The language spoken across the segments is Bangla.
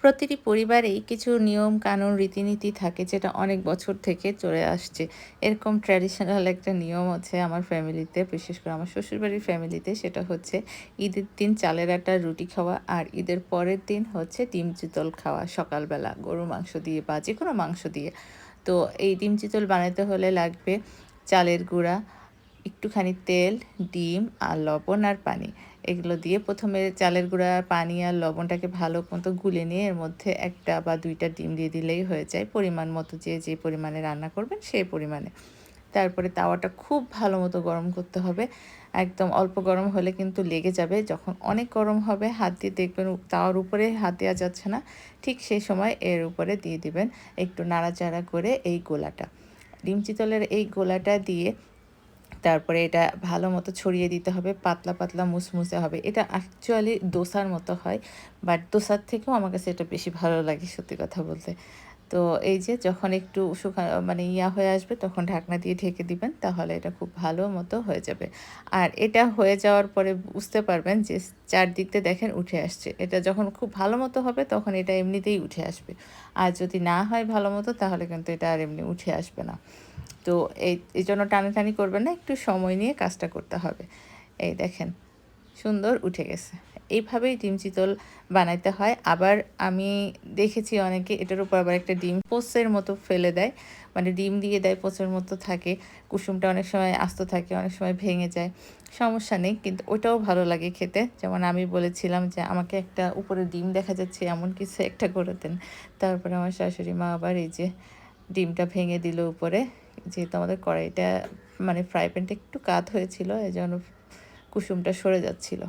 প্রতিটি পরিবারেই কিছু নিয়ম, কানুন, রীতিনীতি থাকে যেটা অনেক বছর থেকে চলে আসছে। এরকম ট্র্যাডিশনাল একটা নিয়ম আছে আমার ফ্যামিলিতে বিশেষ করে আমার শ্বশুরবাড়ির ফ্যামিলিতে সেটা হচ্ছে ঈদের দিন চালের আটা, রুটি খাওয়া আর ঈদের পরের দিন হচ্ছে ডিম চিতল খাওয়া সকালবেলা গরু মাংস দিয়ে বা যে কোনো মাংস দিয়ে। তো এই ডিম চিতল বানাতে হলে লাগবে চালের গুঁড়া, একটুখানি তেল, ডিম আর লবণ আর পানি। এগুলো দিয়ে প্রথমে চালের গুঁড়া, পানি আর লবণটাকে ভালো মতো গুলে নিয়ে এর মধ্যে একটা বা দুইটা ডিম দিয়ে দিলেই হয়ে যায়। পরিমাণ মতো যে যে পরিমাণে রান্না করবেন সেই পরিমাণে। তারপরে তাওয়াটা খুব ভালো মতো গরম করতে হবে। একদম অল্প গরম হলে কিন্তু লেগে যাবে। যখন অনেক গরম হবে, হাত দিয়ে দেখবেন তাওয়ার উপরে হাত দেওয়া যাচ্ছে না। ঠিক সেই সময় এর উপরে দিয়ে দিবেন একটু নাড়াচাড়া করে এই গোলাটা। ডিম চিতলের এই গোলাটা দিয়ে তারপরে এটা ভালো মতো ছড়িয়ে দিতে হবে, পাতলা পাতলা মুসমুসে হবে। এটা অ্যাকচুয়ালি দোসার মতো হয় বাট দোসার থেকেও আমার কাছে এটা বেশি ভালো লাগে সত্যি কথা বলতে। তো এই যে যখন একটু শুকা মানে ইয়া হয়ে আসবে, তখন ঢাকনা দিয়ে ঢেকে দিবেন, তাহলে এটা খুব ভালো মতো হয়ে যাবে। আর এটা হয়ে যাওয়ার পরে বুঝতে পারবেন যে চারদিকতে দেখেন উঠে আসছে। এটা যখন খুব ভালো মতো হবে, তখন এটা এমনিতেই উঠে আসবে। আর যদি না হয় ভালো মতো, তাহলে কিন্তু এটা আর এমনি উঠে আসবে না। তো এই এই জন্য টানাটানি করবেন না, একটু সময় নিয়ে কাজটা করতে হবে। এই দেখেন, সুন্দর উঠে গেছে। এইভাবেই ডিম চিতল বানাইতে হয়। আবার আমি দেখেছি অনেকে এটার উপর আবার একটা ডিম পোস্টের মতো ফেলে দেয়। মানে ডিম দিয়ে দেয়, পোচের মতো থাকে। কুসুমটা অনেক সময় আস্ত থাকে, অনেক সময় ভেঙে যায়। সমস্যা নেই, কিন্তু ওটাও ভালো লাগে খেতে। যেমন আমি বলেছিলাম যে, আমাকে একটা উপরে ডিম দেখা যাচ্ছে, এমন কিছু একটা করে দেন। তারপরে আমার শাশুড়ি মা আবার এই যে ডিমটা ভেঙে দিল উপরে। যেহেতু আমাদের কড়াইটা মানে ফ্রাই প্যানটা একটু কাত হয়েছিল, এই জন্য কুসুমটা সরে যাচ্ছিল।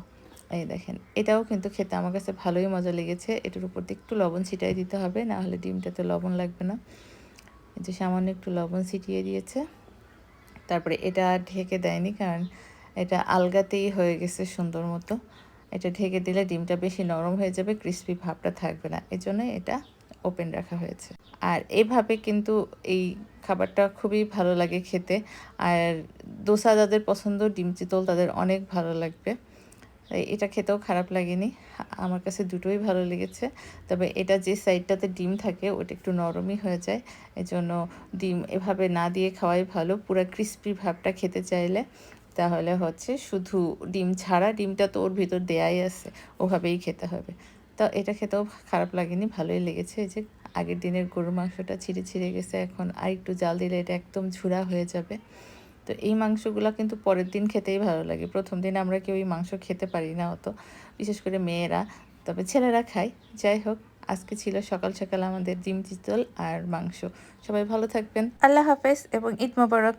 এই দেখেন, এটাও কিন্তু খেতে আমার কাছে ভালোই মজা লেগেছে। এটার উপর দিয়ে একটু লবণ ছিটাই দিতে হবে, না হলে ডিমটাতে লবণ লাগবে না। এই যে সামান্য একটু লবণ ছিটিয়ে দিয়েছে। তারপরে এটা ঢেকে দেয়নি, কারণ এটা আলগাতেই হয়ে গেছে সুন্দর মতো। এটা ঢেকে দিলে ডিমটা বেশি নরম হয়ে যাবে ক্রিস্পি ভাবটা থাকবে না। এই জন্য এটা ওপেন রাখা হয়েছে। আর এভাবে কিন্তু এই খাবারটা খুবই ভালো লাগে খেতে। আর দোসা যাদের পছন্দ, ডিম চিতল তাদের অনেক ভালো লাগবে। এটা খেতেও খারাপ লাগেনি। আমার কাছে দুটোই ভালো লেগেছে। তবে এটা যে সাইডটাতে ডিম থাকে, ওটা একটু নরমই হয়ে যায়। এজন্য ডিম এভাবে না দিয়ে খাওয়াই ভালো। পুরো ক্রিস্পি ভাবটা খেতে চাইলে। তাহলে হচ্ছে শুধু ডিম ছাড়া ডিমটা তো ওর ভিতর দেয়াই আছে। ওভাবেই খেতে হবে। তো এটা খেতেও খারাপ লাগেনি, ভালোই লেগেছে। এই যে আগের দিনের গরুর মাংসটা ছিঁড়ে ছিঁড়ে গেছে, এখন আর একটু জাল দিলে এটা একদম ঝুরা হয়ে যাবে। তো এই মাংসগুলো কিন্তু পরের দিন খেতেই ভালো লাগে। প্রথম দিন আমরা কেউ এই মাংস খেতে পারি না অত, বিশেষ করে মেয়েরা। তবে ছেলেরা খায়। যাই হোক, আজকে ছিল সকাল সকাল আমাদের ডিম চিতল আর মাংস। সবাই ভালো থাকবেন। আল্লাহ হাফেজ এবং ঈদ মোবারক।